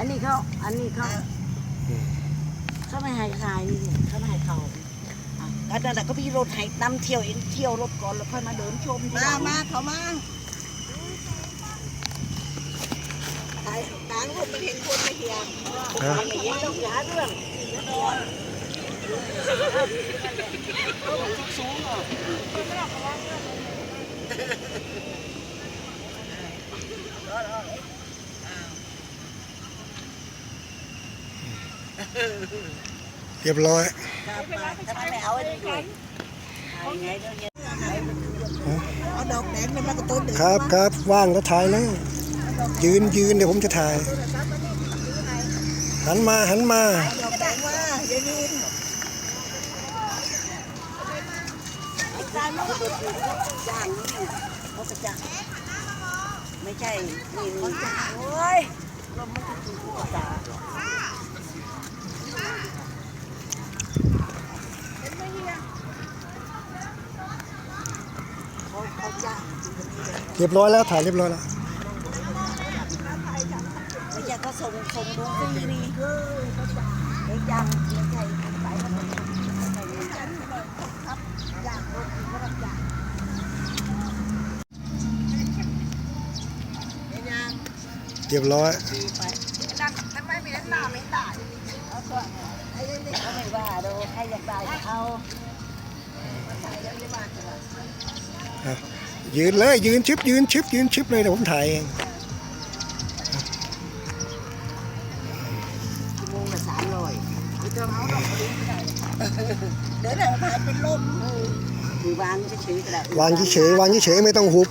อันนี้เขาอันนี้เขาเขาไม่ให้ขายนี่เขาไม่ให้เขาอะก็นั่นน่ะก็มีรถให้นำเที่ยวเองเที่ยวรถก่อนแล้วค่อยมาเดินชมทีหมาลังมาเขามาตายกลางคนมันเห็นคนไม่เหียงอันนี้ต้องหาเรื่องสูงอะ เรียบร้อยครับมาทำไมไม่เอาอันนี้ด้วยเอาไงเดี๋ยวเนี้ยเอาดอกแดงมันมากระตุ้นเด็กครับครับว่างก็ถ่ายแล้วยืนยืนเดี๋ยวผมจะถ่าย หันมาหันมาดอกแดงว่าอย่ายืนจ้างเขาจ้างนี่เขาก็จ้างไม่ใช่นี่นี่โอ้ยลมมันจะถูกตาเขาเขาจ้าง เรียบร้อยแล้วถ่ายเรียบร้อยแล้วไม่ใช่เขาส่งส่งดวงฟรีนี่ไอ้ยังไม่ใช่สายมันไม่ใช่เงินจันทร์ครับยากรถก็รับยากเรียบร้อยทำไมมีน้ำหนาไม่ตายเอาตัวไอ้เด็กๆเขาไม่ว่าเราใครอยากได้ก็เอายืนเลย ยืนชิบยืนชิบยืนชิบเลยเดี๋ยวผมถ่ายเองชั่วโมงละสามร้อยเดี๋ยวหนังถ่ายเป็นลมหรือวางเฉยๆก็ได้วางเฉยๆวางเฉยๆไม่ต้องหุบ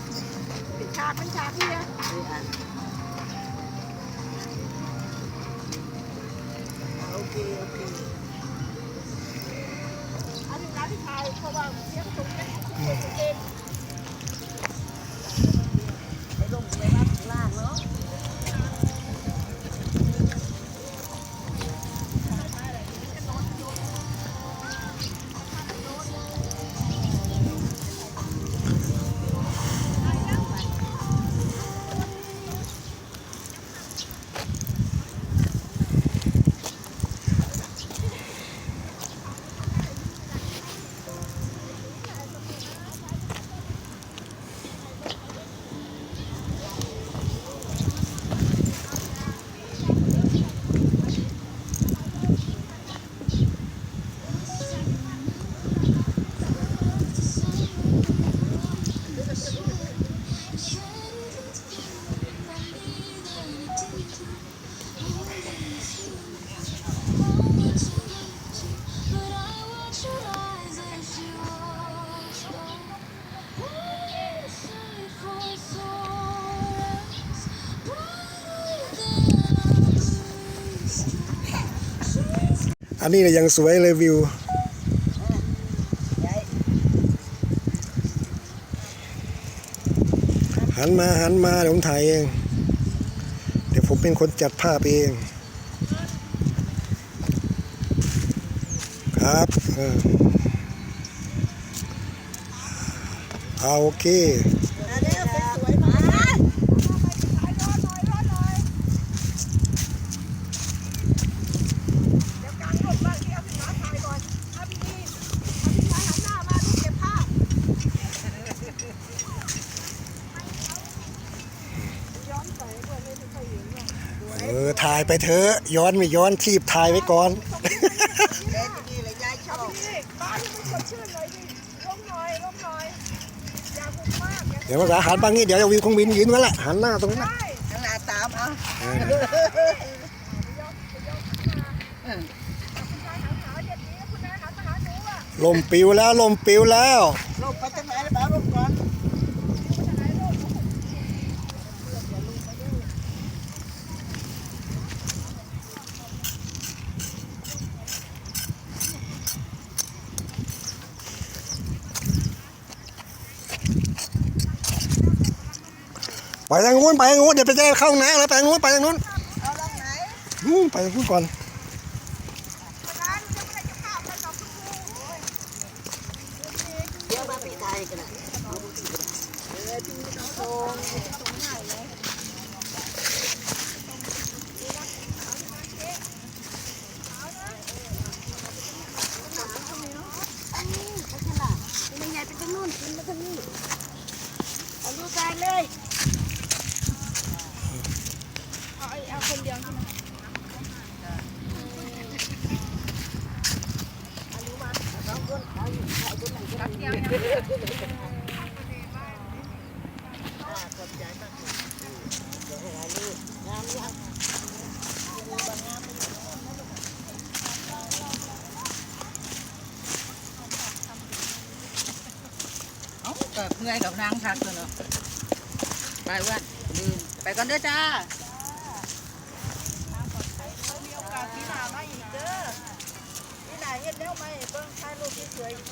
อันนี้เนี่ยยังสวยเลยวิว หันมาหันมาเดี๋ยวผมถ่ายเอง เดี๋ยวผมเป็นคนจัดภาพเอง ครับเออเอาโอเค อันนี้สวยๆมาถ่ายรอหน่อยรอหน่อยเดี๋ยวกลางรถบ้างที่เอาสินค้าถ่ายก่อนถ้าพี่นี่ถ้าพี่ชายหันหน้ามาดูเก็บภาพย้อนไปเพื่อนไม่ได้ค่อยเห็นว่า เออถ่ายไปเถอะย้อนไม่ย้อนทีบถ่ายไว้ก่อนเล่นดีเลยยายชอบนี่บ้านมันสดชื่นเลยดิร่มหน่อยร่มหน่อยอย่าหุบมากอย่าเดี๋ยวภาษาหันบางนี้เดี๋ยววิวคงบินยืนไว้ละหันหน้าตรงนั้นได้นะขนาดตามเอาเออคุณชายหันหาเด็ดนี้คุณนายหันมาหาหนูอะลมปิวแล้วลมปิวแล้วลงไปทางไหนแล้วบ้าลง ไปทางนู้นไปทางนู้นเดี๋ยวไปจะเข้าห้องน้ำแล้วไปทางนู้นไปทางนู้นเอาลงไหนนู่นไปทางนู้นก่อนร้านจะไม่ได้จะข้าวไปกับคุณครูเดี๋ยวมาไปไทยกันนะเอาดูสิ เออจริงๆเขาโตส่งง่ายเลย เอาคนเดียวใช่ไหม เอาก็เมื่อยกับนางทักตัวเนาะไปว่าลืมไปก่อนเด้อจ้ามีโอกาสที่หนามาอีกเด้อที่ไหนเฮ็ดแล้วไหมเบิ่งถ่ายรูปสวยๆอยู่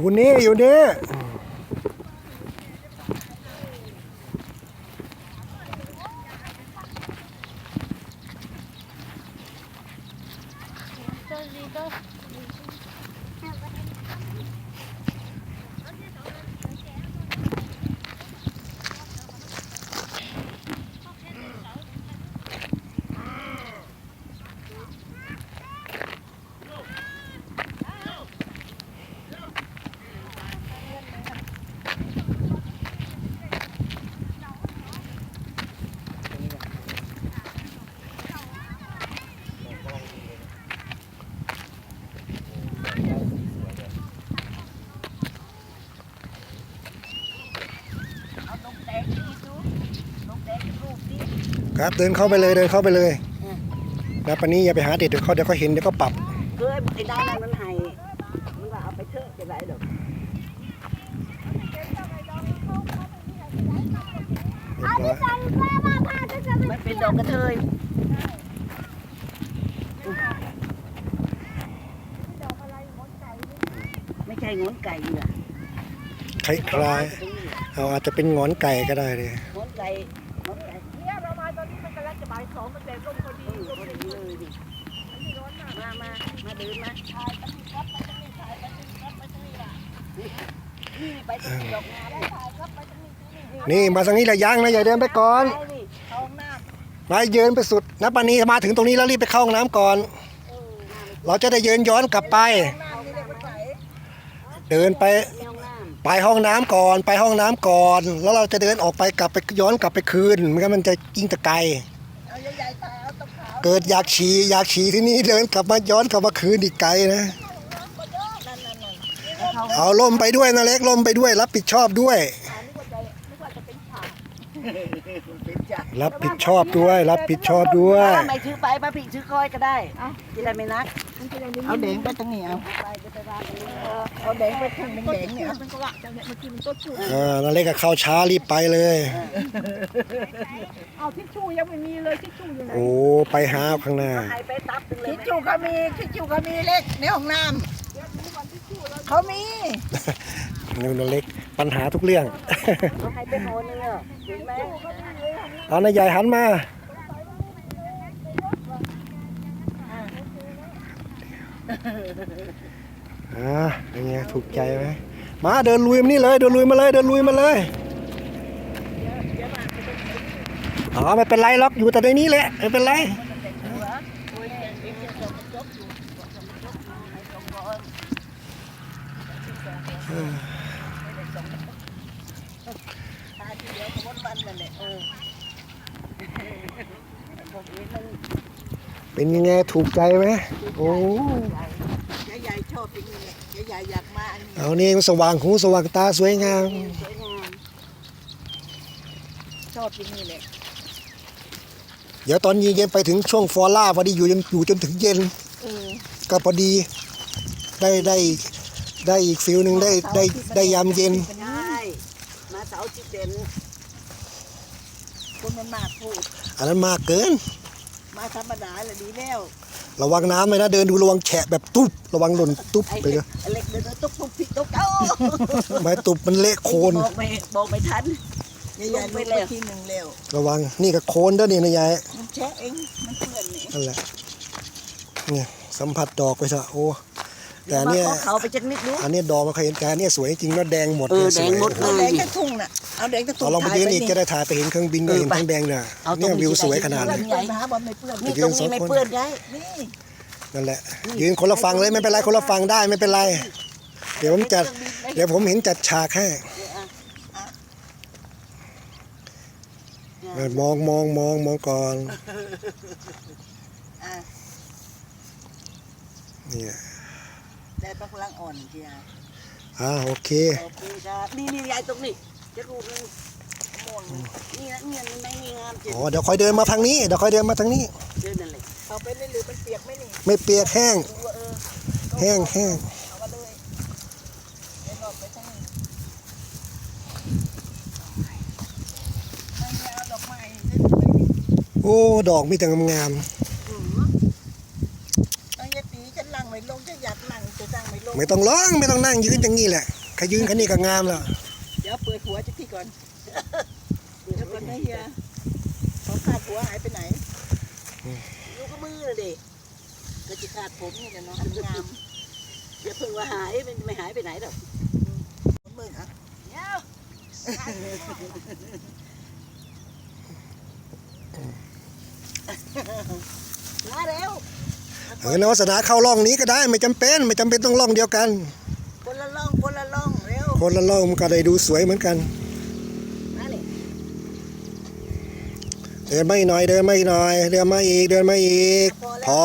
อยู่นี่อยู่นี่เอานกแดงนี่ดูนกแดงรูปนี้ ครับเดินเข้าไปเลยเดินเข้าไปเลยแล้วปันนี้อย่าไปหาเด็ดเดี๋ยวเขาเดี๋ยวเขาเห็นเดี๋ยวก็ปรับเคยไอ้ด้านนั้นมันให้มันว่าเอาไปเถอะจะไรดอกเรียบร้อยมันเป็นดอกกระเทยไม่ใช่งอนไก่เนี่ยคล้ายๆเอาอาจจะเป็นหงอนไก่ก็ได้เลย งอนไก่งอนไก่ เนี่ยเรามาตอนนี้มันกำลังจะบ่ายสองมันแดดร่มพอดี เออ ร่ม พอ พอ ดี ดี เลยดิ ไม่ร้อนมาก มามามาเดินมา นี่ไปตรงนี้ดอกงามนี่นี่มาทางนี้แหละยังนะอย่าเดินไปก่อนไปเข้าห้องน้มาเยินไปสุดนะปันนี้มาถึงตรงนี้แล้วรีบไปเข้าห้องน้ำก่อน เราจะได้เยินย้อนกลับไป เดินไปไปห้องน้ำก่อนไปห้องน้ำก่อน แล้วเราจะเดินออกไปกลับไปย้อนกลับไปคืนไม่งั้นมันจะยิ่งตะไกลเกิดอยากฉี่อยากฉี่ที่นี่เดินกลับมาย้อนกลับมาคืนอีกไกลนะ นั่นเอาล่มไปด้วยนะเล็กล่มไปด้วยรับผิดชอบด้วยอันนี้ก็จะไม่ว่าจะเป็นฉากำเป็นจ้ะรับผิดชอบด้วย รับผิดชอบด้วยถ้าไม่ถือไปมาผิดถือคอยก็ได้จะได้ไม่นักมันจะยังเอาแดงไปตรงนี้เอาไปจะไปว่ากันเลยเอาแดงไปทางแดงๆเนี่ยมันก็ว่าแต่เนี่ยเมื่อกี้มันต้นชูอ่านาเล็กก็เข้าช้ารีบไปเลย เอาทิชชู่ยังไม่มีเลยทิชชู่อยู่ไหนโอ้ไปหาข้างหน้า ให้ไปตับตึงเลยทิชชู่ก็มีทิชชู่ก็มีเล็กในห้องน้ำ เขามีนี่นเล็กปัญหาทุกเรื่องให้ไปโอนนึงอะเห็นไหมเอานายใหญ่หันมา อ่าเป็นไงถูกใจไหมมาเดินลุยมานี่เลยเดินลุยมาเลยเดินลุยมาเลยอ๋อไม่เป็นไรหรอกอยู่แต่ในนี้แหละไม่เป็นไร ตายทีเดียวก็หมดวันนั่นแหละเออพวกนี้มันเป็นยังไงถูกใจไหมโอ้ใหญ่ๆชอบจริงๆเลยใหญ่ๆอยากมาอันนี้เอานี่สว่างหูสว่างตาสวยงามสวยงามชอบจริงนี่แหละเดี๋ยวตอนเย็นๆไปถึงช่วงฟอล่าพอดีอยู่จนอยู่จนถึงเย็น เออ ก็พอดีได้ได้ ได้อีกฟิลหนึ่งได้ได้ได้ยามเย็น ใช่มาเสาร์อาที่เด่นคนมันมากพูดอันนั้นมากเกิน มาธรรมดาเลยดีแล้วระวังน้ำเลยนะเดินดูระวังแฉะแบบตุ๊บระวังหล่นตุ๊บไอ้ไปเล็เลกยไอ้เล็กเดินตุ๊กตุ๊กผิดตุ๊กเอ้าไม้ตุบมันเละโคลนบอกไม่บอกไม่ทันใหญ่ๆลงไปทีหนึ่งเร็วระวังนี่ก็โคลนเด้อนี่นะยายมันแช่เองมันเปื่อนนี่นั่นแหละเนี่ยสัมผัสดอกไปซะโอ้ แต่อันมาเนี้ยขอเขาไปจักนิดดูอันเนี้ยดอกมันเคยเห็นแต่อันเนี้ยสวยจริงแล้วแดงหมดเออเลยสวยแดงหมดเลเอาแดยงทั้งทุ่งน่ะเอาแดงทั้งทุ่เอางลองไปถ่ายยืนไปอีกนี่จะได้ถ่ายไปเห็นเครื่องบินก็เห็นทั้งแดงเนี่ยเอาตรงเนี่ยนี้วิวสวยขนาดเปื้อนี้นใหญ่นะบอลไม่เปื้อนนี่ตรงนี้ไม่เปื้อนย้ายนี่นั่นแหละยืนคนละฝั่งเลยไม่เป็นไรคนละฝั่งได้ไม่เป็นไร เดี๋ยวผมจัด เดี๋ยวผมเห็นจัดฉากให้เออมองมองมองมองก่อนอะเนี่ย ได้ปลาพลังอ่อนเชียร์อ่าโอเค โอเคครับนี่นี่ยายตรงนี้จะรูปนึงม่วงนี่นะเนี่ยนี่ไม่มีงามจริงอ๋อเดี๋ยวคอยเดินมาทางนี้ เดี๋ยวคอยเดินมาทางนี้ เดินนั่นแหละเอาไปเลยหรือมันเปียกไหมนี่ไม่เปียกแห้ง ดูว่าเออแห้งแห้งเอามาเลยเดี๋ยวหลบไปทั้งนี้ไม่เอาดอกไม้เล่นไปนี่โอ้ ดอกมีแต่งามอืม เอายายตีฉันนั่งไม่ลงฉันอยากนั่งจะนั่ง ไม่ลงๆไม่ต้องร้องไม่ต้องนั่งยืนอย่างนี้แหละแค่ยืนแค่นี้ก็งามแล้วเดี๋ยวเปิดหัวจะพี่ก่อนเปิดก่อนนะเฮียของขาดหัวหายไปไหนอยู่กับมือเลยดิก็จะขาดผมนี่แหละเนาะงามอย่าเพิ่งว่าหายไม่ไม่หายไปไหนหรอกมืออะเดี๋ยวมาเร็ว เออนวัสนาเข้าร่องนี้ก็ได้ไม่จำเป็น ไม่จำเป็นต้องร่องเดียวกัน คนละล่องคนละล่องเร็วคนละร่องมันก็ได้ดูสวยเหมือนกันมาเลยเดินมาอีกหน่อยเดินมาอีกหน่อย เดินมาอีกเดินมาอีก พอ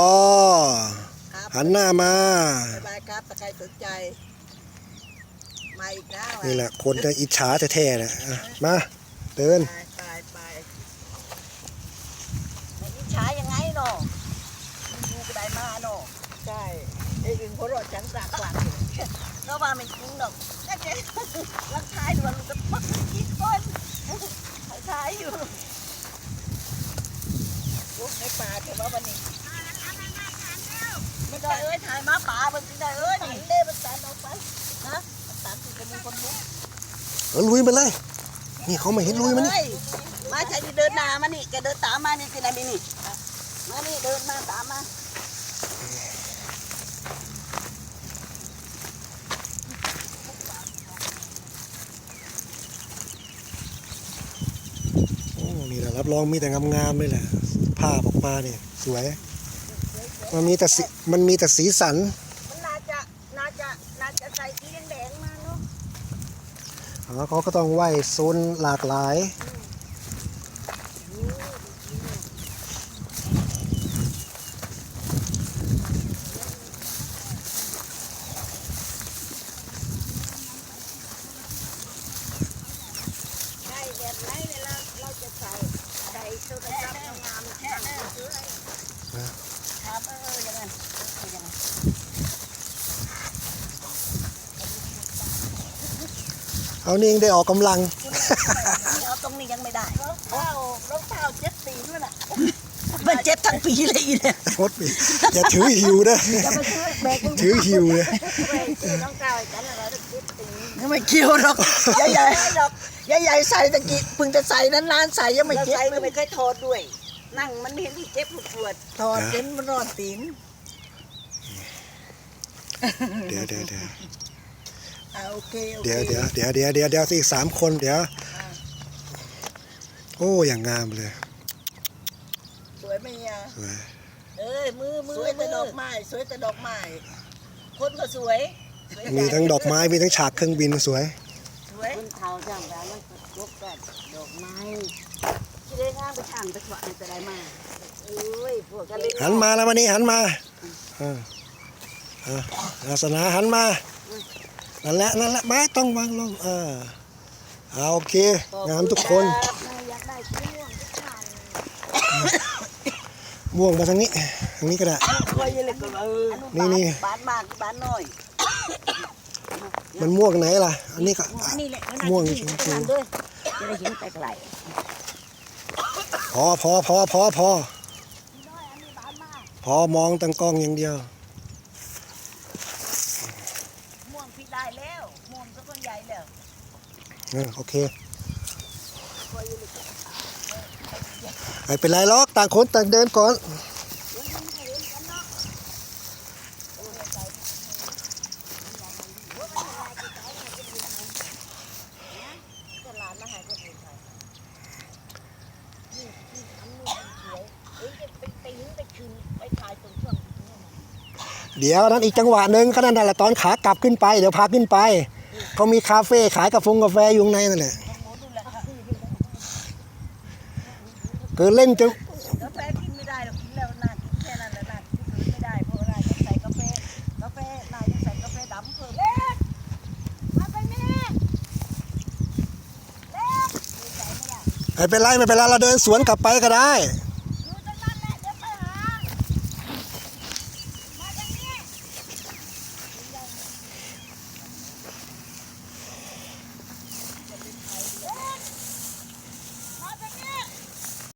ครับหันหน้ามาบ๊ายบายครับตะไคร้สนใจมาอีกนะนี่แหละคนจะอิจฉาแท้ๆนะอะมา เดิน ไปไปไป ไม่อิจฉายังไงเนาะดูกระไดมาเนาะ ใช่ไอ้อึ่งหัวเราะฉันกลากกลาก ก็ว่า ไม่จริงหรอกก็เจ๊รักทายด่วนจะปักกี่คนทายอยู่ลูกในป่าเถอะว่าวันนี้ไม่ได้เอ้ยถ่ายมาป่ามันไม่ได้เอ้ยตันี่นเล่มันตันออกไปนะตัดสิจะมีคนรู้เออลุยไปเลย นี่เขาไม่เห็นลุยมันนี่เฮ้ยมาใช่ที่เดินหน้ามานี่แกเดินตามมานี่ที่ไหนนี่นี่มานี่เดินมาตามมา โอ้นี่แหละ รับรองมีแต่งามๆเลยแหละภาพออกมาเนี่ยสวย มันมีแต่สีมันมีแต่สีสัน มันน่าจะน่าจะน่าจะใส่สีแดงๆมาเนาะอ๋อเขาก็ต้องไหว้โซนหลากหลาย ได้แบบไหนเนี่ยเราเราจะใส่ใส่โทรศัพท์งามๆแค่นั้นซื้อให้ ครับเอออย่างนั้นเอออย่างนั้นเอานี่ยังได้ออกกำลังนี่เอาตรงนี้ยังไม่ได้รองเท้ารองเท้าเจ็ดสีด้วยน่ะมันเจ็บทั้งปีเลยอีเนี่ยงดไปอย่าถือหิวนะจะไปซื้อแบกถือหิวเลยไปซื้อรองเท้าให้ฉันอะไรเจ็ดสีไม่เกี่ยวหรอกใหญ่ๆหรอกใหญ่ๆใส่ตะกี้เพิ่งจะใส่นานๆใส่ยังไม่เราเจ็บใส่เลไม่ยเคยถอดด้วย นั่งมันไม่เห็นที่เจ็บปวดถอดเจ็นมันร้อนตีนเดี๋ยวเดี๋ยวเดี๋ยวอ่าโอเคโอเคเดี๋ยวเดี๋ยวเดี๋ยวเดี๋ยวเดี๋ยวเดี๋ยวอีกสามคนเดี๋ยว โอ้อย่างงามเลยวยไหมเนี่ยสวยเอ้ยมือมือสวยแต่ดอกไม้สวยแต่ดอกไม้คนก็สวยสวยมีทั้งดอกไม้มีทั้งฉากเครื่องบินสวยสวยมันเทาจังแล้วมันยกแต่ดอกไม้ ที่ได้ทางไปช่างไปสวะจะได้มาเอ้ยพวกกันเล่นหันมาแล้ววันนี้หันมาอ่าอ่าศาสนาหันมานั่นแหละนั่นแหละไม้ต้องวางลงเออเอาโอเค งามทุกคนอยากได้ชิ้นม่วงทุกท่านม่วงมาทางนี้ทางนี้ก็ได้คอยเลยก็เออนี่นี่บ้านมากบ้านน้อยมันม่วงไหนล่ะ อันนี้ก็อะนี่แหละม่วงชชมมพูพูด้วยจะได้เห็นไปไกลพ อพอพอพอพอพอมองตั้งกล้องอย่างเดียวม่วงพี่ได้แล้วม่วงสักคนใหญ่แล้วอะโอเคไม่เป็นไรหรอกต่างคนต่างเดินก่อน ตลาดมาหาคนอื่นไปนี่นี่ทำนู่นสวยเอ้ยจะไปไปหึงไปคืนไปถ่ายตรงช่วงนี้ เดี๋ยวนั้นอีกจังหวะหนึ่งก็นั่นแหละตอนขากลับขึ้นไปเดี๋ยวพาขึ้นไปเขามีคาเฟ่ขายกาแฟกาแฟอยู่ในนั่นแหละค่ะเกินเล่นจนกาแฟกินไม่ได้หรอกกินแล้วนานแค่นั้นแหละน่ากินไม่ได้เพราะอะไรต้องใส่กาแฟกาแฟนายต้องใส่กาแฟดำเพิ่มมาไปแม่ไม่เป็นไรไม่เป็นไรเราเดินสวนกลับไปก็ได้